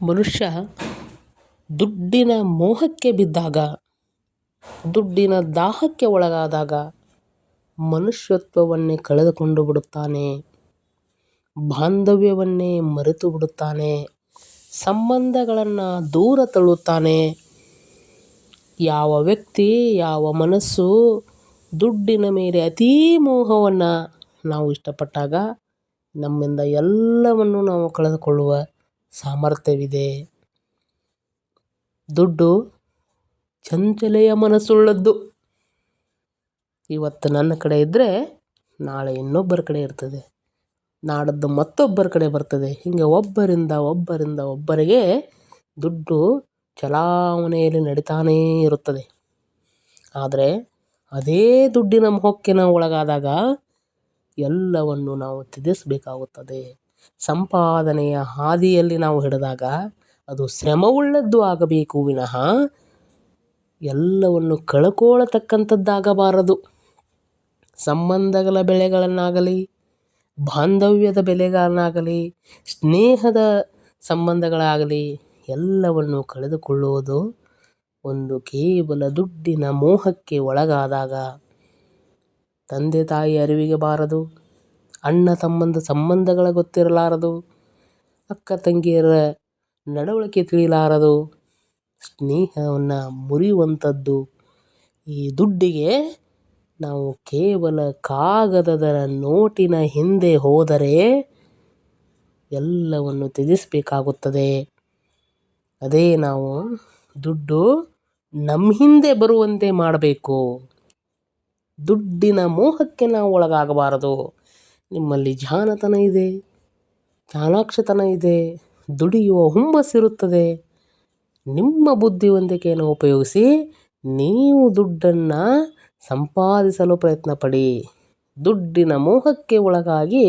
ಮನುಷ್ಯ ದುಡ್ಡಿನ ಮೋಹಕ್ಕೆ ಬಿದ್ದಾಗ, ದುಡ್ಡಿನ ದಾಹಕ್ಕೆ ಒಳಗಾದಾಗ ಮನುಷ್ಯತ್ವವನ್ನೇ ಕಳೆದುಕೊಂಡು ಬಿಡುತ್ತಾನೆ, ಬಾಂಧವ್ಯವನ್ನೇ ಮರೆತು ಬಿಡುತ್ತಾನೆ, ಸಂಬಂಧಗಳನ್ನು ದೂರ ತಳ್ಳುತ್ತಾನೆ. ಯಾವ ವ್ಯಕ್ತಿ, ಯಾವ ಮನಸ್ಸು ದುಡ್ಡಿನ ಮೇಲೆ ಅತೀ ಮೋಹವನ್ನು ನಾವು ಇಷ್ಟಪಟ್ಟಾಗ ನಮ್ಮಿಂದ ಎಲ್ಲವನ್ನು ನಾವು ಕಳೆದುಕೊಳ್ಳುವ ಸಾಮರ್ಥ್ಯವಿದೆ. ದುಡ್ಡು ಚಂಚಲೆಯ ಮನಸ್ಸುಳ್ಳದ್ದು. ಇವತ್ತು ನನ್ನ ಕಡೆ ಇದ್ದರೆ ನಾಳೆ ಇನ್ನೊಬ್ಬರ ಕಡೆ ಇರ್ತದೆ. ನಾಡದ್ದು ಮತ್ತೊಬ್ಬರ ಕಡೆ ಬರ್ತದೆ. ಹೀಗೆ ಒಬ್ಬರಿಂದ ಒಬ್ಬರಿಂದ ಒಬ್ಬರಿಗೆ ದುಡ್ಡು ಚಲಾವಣೆಯಲ್ಲಿ ನಡೀತಾನೇ ಇರುತ್ತದೆ. ಆದರೆ ಅದೇ ದುಡ್ಡಿನ ಮೋಹಕ್ಕೆ ಒಳಗಾದಾಗ ಎಲ್ಲವನ್ನು ನಾವು ತ್ಯಜಿಸಬೇಕಾಗುತ್ತದೆ ಸಂಪಾದನೆಯ ಹಾದಿಯಲ್ಲಿ ನಾವು ಹಿಡಿದಾಗ ಅದು ಶ್ರಮವುಳ್ಳದ್ದು ಆಗಬೇಕು ವಿನಃ ಎಲ್ಲವನ್ನು ಕಳ್ಕೊಳ್ಳತಕ್ಕಂಥದ್ದಾಗಬಾರದು ಸಂಬಂಧಗಳ ಬೆಳೆಗಳನ್ನಾಗಲಿ ಬಾಂಧವ್ಯದ ಬೆಲೆಗಳನ್ನಾಗಲಿ, ಸ್ನೇಹದ ಸಂಬಂಧಗಳಾಗಲಿ ಎಲ್ಲವನ್ನು ಕಳೆದುಕೊಳ್ಳುವುದು ಒಂದು ಕೇವಲ ದುಡ್ಡಿನ ಮೋಹಕ್ಕೆ ಒಳಗಾದಾಗ ತಂದೆ ತಾಯಿ ಅರಿವಿಗೆ ಬಾರದು ಅಣ್ಣ ತಮ್ಮಂದ ಸಂಬಂಧಗಳ ಗೊತ್ತಿರಲಾರದು. ಅಕ್ಕ ತಂಗಿಯರ ನಡವಳಿಕೆ ತಿಳಿಲಾರದು. ಸ್ನೇಹವನ್ನು ಮುರಿಯುವಂಥದ್ದು. ಈ ದುಡ್ಡಿಗೆ ನಾವು ಕೇವಲ ಕಾಗದದ ನೋಟಿನ ಹಿಂದೆ ಹೋದರೆ ಎಲ್ಲವನ್ನು ತ್ಯಜಿಸಬೇಕಾಗುತ್ತದೆ. ಅದೇ ನಾವು ದುಡ್ಡು ನಮ್ಮ ಹಿಂದೆ ಬರುವಂತೆ ಮಾಡಬೇಕು. ದುಡ್ಡಿನ ಮೋಹಕ್ಕೆ ನಾವು ಒಳಗಾಗಬಾರದು. ನಿಮ್ಮಲ್ಲಿ ಜಾನತನ ಇದೆ ಚಾಣಾಕ್ಷತನ ಇದೆ, ದುಡಿಯುವ ಹುಮ್ಮಸ್ಸಿರುತ್ತದೆ ನಿಮ್ಮ ಬುದ್ಧಿವಂತಿಕೆಯನ್ನು ಉಪಯೋಗಿಸಿ ನೀವು ದುಡ್ಡನ್ನು ಸಂಪಾದಿಸಲು ಪ್ರಯತ್ನ ಪಡಿ ದುಡ್ಡಿನ ಮೋಹಕ್ಕೆ ಒಳಗಾಗಿ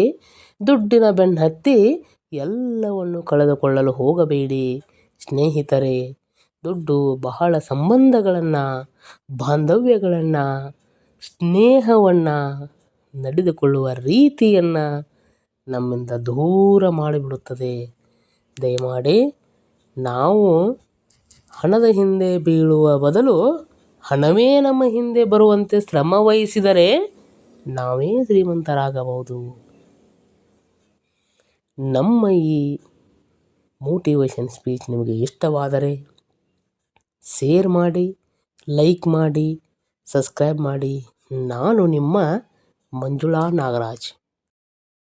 ದುಡ್ಡಿನ ಬೆನ್ನತ್ತಿ ಎಲ್ಲವನ್ನು ಕಳೆದುಕೊಳ್ಳಲು ಹೋಗಬೇಡಿ. ಸ್ನೇಹಿತರೆ, ದುಡ್ಡು ಬಹಳ ಸಂಬಂಧಗಳನ್ನು, ಬಾಂಧವ್ಯಗಳನ್ನು, ಸ್ನೇಹವನ್ನು ನಡೆದುಕೊಳ್ಳುವ ರೀತಿಯನ್ನು ನಮ್ಮಿಂದ ದೂರ ಮಾಡಿಬಿಡುತ್ತದೆ. ದಯಮಾಡಿ ನಾವು ಹಣದ ಹಿಂದೆ ಬೀಳುವ ಬದಲು ಹಣವೇ ನಮ್ಮ ಹಿಂದೆ ಬರುವಂತೆ ಶ್ರಮ ವಹಿಸಿದರೆ ನಾವೇ ಶ್ರೀಮಂತರಾಗಬಹುದು. ನಮ್ಮ ಈ ಮೋಟಿವೇಶನ್ ಸ್ಪೀಚ್ ನಿಮಗೆ ಇಷ್ಟವಾದರೆ ಶೇರ್ ಮಾಡಿ ಲೈಕ್ ಮಾಡಿ ಸಬ್ಸ್ಕ್ರೈಬ್ ಮಾಡಿ. ನಾನು ನಿಮ್ಮ મંજુળા નાગરાજ.